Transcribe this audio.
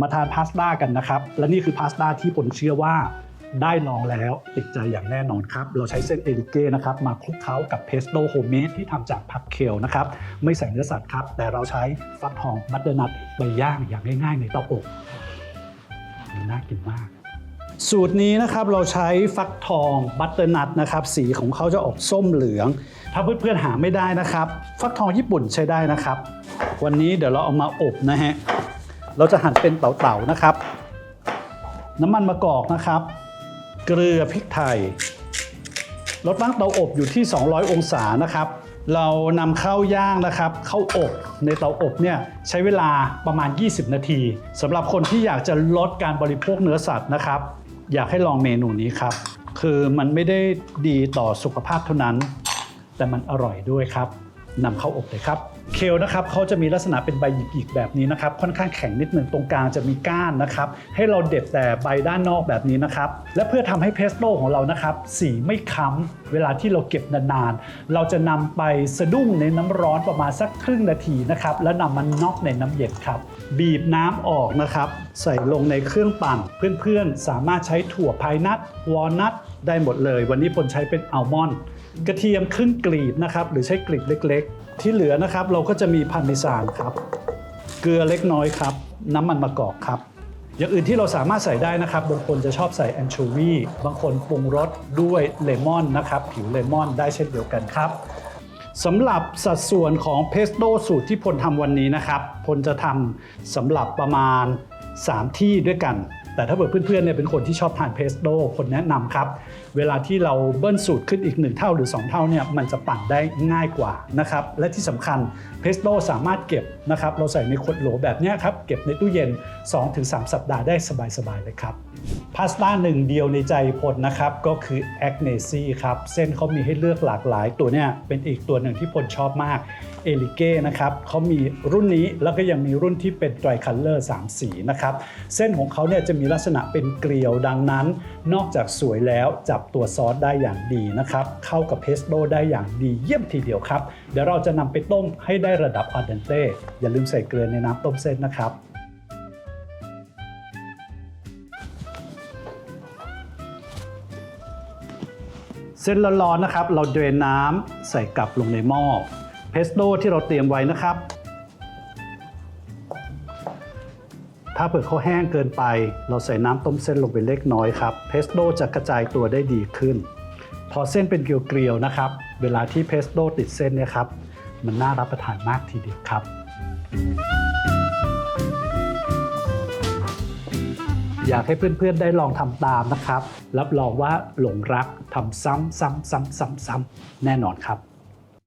มาทานพาสต้ากันนะครับ และนี่คือพาสต้าที่ผมเชื่อว่าได้ลองแล้วติดใจอย่างแน่นอนครับ เราใช้เส้นเอริเก้นะครับมาคลุกเคล้ากับเพสโต้โฮมเมดที่ทำจากผักเคลนะครับ ไม่ใส่เนื้อสัตว์ครับ แต่เราใช้ฟักทองบัตเตอร์นัทไปย่างอย่างง่าย ๆ ในเตาอบมันน่ากินมาก สูตรนี้นะครับเราใช้ฟักทองบัตเตอร์นัทนะครับสีของเขาจะออกส้มเหลือง ถ้าเพื่อนๆหาไม่ได้นะครับ ฟักทองญี่ปุ่นใช้ได้นะครับ วันนี้เดี๋ยวเราเอามาอบนะฮะ เราจะหั่นเป็นเต๋าๆนะครับ น้ำมันมะกอกนะครับ เกลือพริกไทยเราตั้งเตาอบอยู่ที่ 200 องศานะครับ เรานำข้าวย่างนะครับเข้าอบในเตาอบเนี่ยใช้เวลาประมาณ 20 นาทีสำหรับคนที่อยากจะลดการบริโภคเนื้อสัตว์นะครับ อยากให้ลองเมนูนี้ครับ คือมันไม่ได้ดีต่อสุขภาพเท่านั้น แต่มันอร่อยด้วยครับ นำเข้าอบเลยครับเคลนะครับเขาจะมีลักษณะเป็นใบหยิกๆแบบนี้นะครับค่อนข้างแข็งนิดหนึ่งตรงกลางจะมีก้านนะครับให้เราเด็ดแต่ใบด้านนอกแบบนี้นะครับและเพื่อทำให้เพสโต้ของเรานะครับสีไม่ค้ำเวลาที่เราเก็บนานๆ เราจะนำไปสะดุ้งในน้ำร้อนประมาณสักครึ่งนาทีนะครับแล้วนำมันน็อกในน้ำเย็นครับ บีบน้ำออกนะครับใส่ลงในเครื่องปั่น เพื่อนๆ สามารถใช้ถั่วพายนัทวอลนัทได้หมดเลย วันนี้ผลใช้เป็นอัลมอนด์ กระเทียมครึ่งกลีบนะครับ หรือใช้กลีบเล็ก ๆ ที่เหลือนะครับ เราก็จะมีพาร์เมซานครับ เกลือเล็กน้อยครับ น้ำมันมะกอกครับ อย่างอื่นที่เราสามารถใส่ได้นะครับ บางคนจะชอบใส่แอนโชวีบางคนปรุงรสด้วยเลมอนนะครับ ผิวเลมอนได้เช่นเดียวกันครับสำหรับสัดส่วนของเพสโต้สูตรที่พลทำวันนี้นะครับ พลจะทำสำหรับประมาณ 3 ที่ด้วยกัน แต่ถ้าเกิดเพื่อนๆเนี่ยเป็นคนที่ชอบทานเพสโต้คนแนะนำครับ เวลาที่เราเบิ้ลสูตรขึ้นอีก 1 เท่าหรือ 2 เท่าเนี่ยมันจะปั่นได้ง่ายกว่านะครับและที่สำคัญเพสโต้สามารถเก็บนะครับเราใส่ในขวดโหลแบบนี้ครับเก็บในตู้เย็น 2-3 สัปดาห์ได้สบายๆเลยครับพาสต้าหนึ่งเดียวในใจพลนะครับก็คือแอกเนซี่ครับเส้นเขามีให้เลือกหลากหลายตัวเนี่ยเป็นอีกตัวหนึ่งที่พลชอบมาก เอลิเก้นะครับเขามีรุ่นนี้แล้วก็ยังมีรุ่นที่เป็นไตรคัลเลอร์3สีนะครับเส้นของเขาเนี่ยจะมีลักษณะเป็นเกลียวดังนั้น นอกจากสวยแล้วจับตัวซอสได้อย่างดีนะครับเข้ากับเพสโต้ได้อย่างดีเยี่ยมทีเดียวครับ เดี๋ยวเราจะนำไปต้มให้ได้ระดับอัลเดนเต้อย่าลืมใส่เกลือในน้ำต้มเส้นนะครับเส้นร้อนๆนะครับ เราเดรนน้ำใส่กลับลงในหม้อ เพสโต้ที่เราเตรียมไว้นะครับ ถ้าเผื่อเขาแห้งเกินไป เราใส่น้ำต้มเส้นลงไปเล็กน้อยครับ เพสโต้จะกระจายตัวได้ดีขึ้น พอเส้นเป็นเกลียวๆนะครับ เวลาที่เพสโต้ติดเส้นเนี่ยครับ มันน่ารับประทานมากทีเดียวครับ อยากให้เพื่อนๆได้ลองทำตามนะครับ รับรองว่าหลงรักทำซ้ำๆๆๆๆแน่นอนครับ